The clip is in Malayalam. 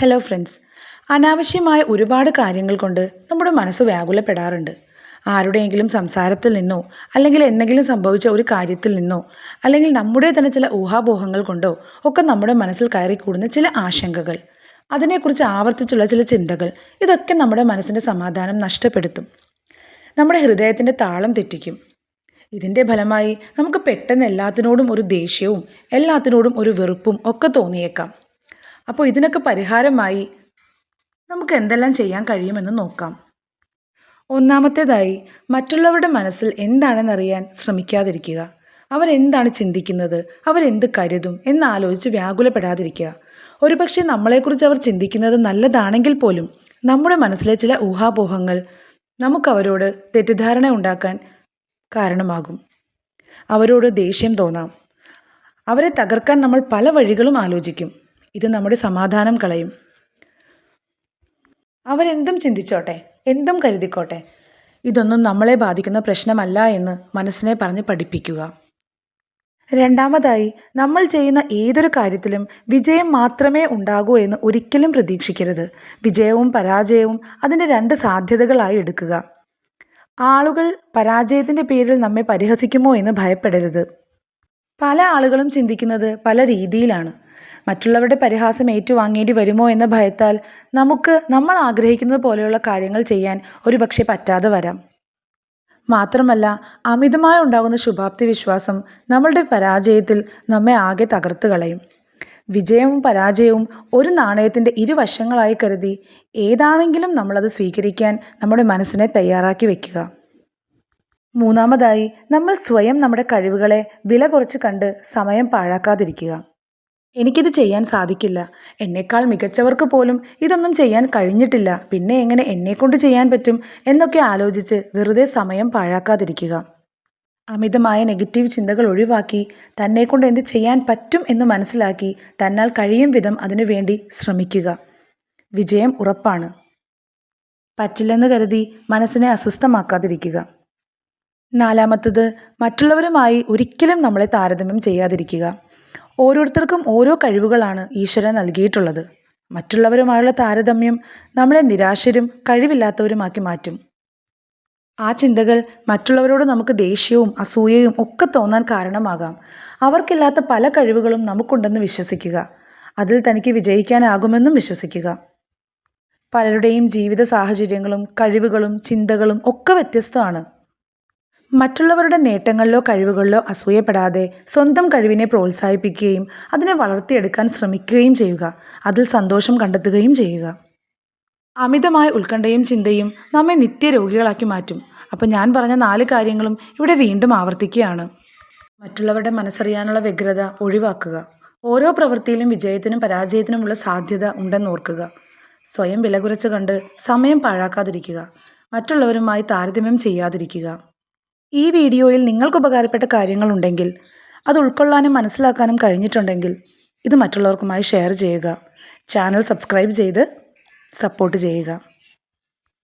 ഹലോ ഫ്രണ്ട്സ് അനാവശ്യമായ ഒരുപാട് കാര്യങ്ങൾ കൊണ്ട് നമ്മുടെ മനസ്സ് വ്യാകുലപ്പെടാറുണ്ട്. ആരുടെയെങ്കിലും സംസാരത്തിൽ നിന്നോ അല്ലെങ്കിൽ എന്തെങ്കിലും സംഭവിച്ച ഒരു കാര്യത്തിൽ നിന്നോ അല്ലെങ്കിൽ നമ്മുടെ തന്നെ ചില ഊഹാപോഹങ്ങൾ കൊണ്ടോ ഒക്കെ നമ്മുടെ മനസ്സിൽ കയറിക്കൂടുന്ന ചില ആശങ്കകൾ. അതിനെക്കുറിച്ച് ആവർത്തിച്ചുള്ള ചില ചിന്തകൾ ഇതൊക്കെ നമ്മുടെ മനസ്സിന്റെ സമാധാനം നഷ്ടപ്പെടുത്തും. നമ്മുടെ ഹൃദയത്തിന്റെ താളം തെറ്റിക്കും. ഇതിന്റെ ഫലമായി നമുക്ക് പെട്ടെന്ന് എല്ലാത്തിനോടും ഒരു ദേഷ്യവും എല്ലാത്തിനോടും ഒരു വെറുപ്പും ഒക്കെ തോന്നിയേക്കാം. അപ്പോൾ ഇതിനൊക്കെ പരിഹാരമായി നമുക്ക് എന്തെല്ലാം ചെയ്യാൻ കഴിയുമെന്ന് നോക്കാം. ഒന്നാമത്തേതായി മറ്റുള്ളവരുടെ മനസ്സിൽ എന്താണെന്നറിയാൻ ശ്രമിക്കാതിരിക്കുക. അവരെന്താണ് ചിന്തിക്കുന്നത്? അവരെന്ത് കരുതും? എന്നാലോചിച്ച് വ്യാകുലപ്പെടാതിരിക്കുക. ഒരുപക്ഷെ നമ്മളെക്കുറിച്ച് അവർ ചിന്തിക്കുന്നത് നല്ലതാണെങ്കിൽ പോലും നമ്മുടെ മനസ്സിലെ ചില ഊഹാപോഹങ്ങൾ നമുക്കവരോട് തെറ്റിദ്ധാരണ ഉണ്ടാക്കാൻ കാരണമാകും. അവരോട് ദേഷ്യം തോന്നാം. അവരെ തകർക്കാൻ നമ്മൾ പല വഴികളും ആലോചിക്കും. ഇത് നമ്മുടെ സമാധാനം കളയും. അവരെന്തും ചിന്തിച്ചോട്ടെ എന്തും കരുതിക്കോട്ടെ. ഇതൊന്നും നമ്മളെ ബാധിക്കുന്ന പ്രശ്നമല്ല എന്ന് മനസ്സിനെ പറഞ്ഞ് പഠിപ്പിക്കുക. രണ്ടാമതായി നമ്മൾ ചെയ്യുന്ന ഏതൊരു കാര്യത്തിലും വിജയം മാത്രമേ ഉണ്ടാകൂ എന്ന് ഒരിക്കലും പ്രതീക്ഷിക്കരുത്. വിജയവും പരാജയവും അതിന്റെ രണ്ട് സാധ്യതകളായി എടുക്കുക. ആളുകൾ പരാജയത്തിന്റെ പേരിൽ നമ്മെ പരിഹസിക്കുമോ എന്ന് ഭയപ്പെടരുത്. പല ആളുകളും ചിന്തിക്കുന്നത് പല രീതിയിലാണ്. മറ്റുള്ളവരുടെ പരിഹാസം ഏറ്റുവാങ്ങേണ്ടി വരുമോ എന്ന ഭയത്താൽ നമുക്ക് നമ്മൾ ആഗ്രഹിക്കുന്നത് പോലെയുള്ള കാര്യങ്ങൾ ചെയ്യാൻ ഒരുപക്ഷെ പറ്റാതെ വരാം. മാത്രമല്ല അമിതമായി ഉണ്ടാകുന്ന ശുഭാപ്തി വിശ്വാസം നമ്മളുടെ പരാജയത്തിൽ നമ്മെ ആകെ തകർത്ത് കളയും. വിജയവും പരാജയവും ഒരു നാണയത്തിന്റെ ഇരുവശങ്ങളായി കരുതി ഏതാണെങ്കിലും നമ്മളത് സ്വീകരിക്കാൻ നമ്മുടെ മനസ്സിനെ തയ്യാറാക്കി വെക്കുക. മൂന്നാമതായി നമ്മൾ സ്വയം നമ്മുടെ കഴിവുകളെ വില കുറച്ച് കണ്ട് സമയം പാഴാക്കാതിരിക്കുക. എനിക്കിത് ചെയ്യാൻ സാധിക്കില്ല. എന്നേക്കാൾ മികച്ചവർക്ക് പോലും ഇതൊന്നും ചെയ്യാൻ കഴിഞ്ഞിട്ടില്ല. പിന്നെ എങ്ങനെ എന്നെക്കൊണ്ട് ചെയ്യാൻ പറ്റും എന്നൊക്കെ ആലോചിച്ച് വെറുതെ സമയം പാഴാക്കാതിരിക്കുക. അമിതമായ നെഗറ്റീവ് ചിന്തകൾ ഒഴിവാക്കി തന്നെക്കൊണ്ട് എന്ത് ചെയ്യാൻ പറ്റും എന്ന് മനസ്സിലാക്കി തന്നാൽ കഴിയും വിധം അതിനു വേണ്ടി ശ്രമിക്കുക. വിജയം ഉറപ്പാണ്. പറ്റില്ലെന്ന് കരുതി മനസ്സിനെ അസ്വസ്ഥമാക്കാതിരിക്കുക. നാലാമത്തത് മറ്റുള്ളവരുമായി ഒരിക്കലും നമ്മളെ താരതമ്യം ചെയ്യാതിരിക്കുക. ഓരോരുത്തർക്കും ഓരോ കഴിവുകളാണ് ഈശ്വരൻ നൽകിയിട്ടുള്ളത്. മറ്റുള്ളവരുമായുള്ള താരതമ്യം നമ്മളെ നിരാശരും കഴിവില്ലാത്തവരുമാക്കി മാറ്റും. ആ ചിന്തകൾ മറ്റുള്ളവരോട് നമുക്ക് ദേഷ്യവും അസൂയയും ഒക്കെ തോന്നാൻ കാരണമാകാം. അവർക്കില്ലാത്ത പല കഴിവുകളും നമുക്കുണ്ടെന്ന് വിശ്വസിക്കുക. അതിൽ തനിക്ക് വിജയിക്കാനാകുമെന്നും വിശ്വസിക്കുക. പലരുടെയും ജീവിത സാഹചര്യങ്ങളും കഴിവുകളും ചിന്തകളും ഒക്കെ വ്യത്യസ്തമാണ്. മറ്റുള്ളവരുടെ നേട്ടങ്ങളിലോ കഴിവുകളിലോ അസൂയപ്പെടാതെ സ്വന്തം കഴിവിനെ പ്രോത്സാഹിപ്പിക്കുകയും അതിനെ വളർത്തിയെടുക്കാൻ ശ്രമിക്കുകയും ചെയ്യുക. അതിൽ സന്തോഷം കണ്ടെത്തുകയും ചെയ്യുക. അമിതമായ ഉത്കണ്ഠയും ചിന്തയും നമ്മെ നിത്യരോഗികളാക്കി മാറ്റും. അപ്പോൾ ഞാൻ പറഞ്ഞ നാല് കാര്യങ്ങളും ഇവിടെ വീണ്ടും ആവർത്തിക്കുകയാണ്. മറ്റുള്ളവരുടെ മനസ്സറിയാനുള്ള വ്യഗ്രത ഒഴിവാക്കുക. ഓരോ പ്രവൃത്തിയിലും വിജയത്തിനും പരാജയത്തിനുമുള്ള സാധ്യത ഉണ്ടെന്ന് ഓർക്കുക. സ്വയം വില കുറച്ച് കണ്ട് സമയം പാഴാക്കാതിരിക്കുക. മറ്റുള്ളവരുമായി താരതമ്യം ചെയ്യാതിരിക്കുക. ഈ വീഡിയോയിൽ നിങ്ങൾക്ക് ഉപകാരപ്പെട്ട കാര്യങ്ങളുണ്ടെങ്കിൽ അത് ഉൾക്കൊള്ളാനും മനസ്സിലാക്കാനും കഴിഞ്ഞിട്ടുണ്ടെങ്കിൽ ഇത് മറ്റുള്ളവർക്കുമായി ഷെയർ ചെയ്യുക. ചാനൽ സബ്സ്ക്രൈബ് ചെയ്ത് സപ്പോർട്ട് ചെയ്യുക.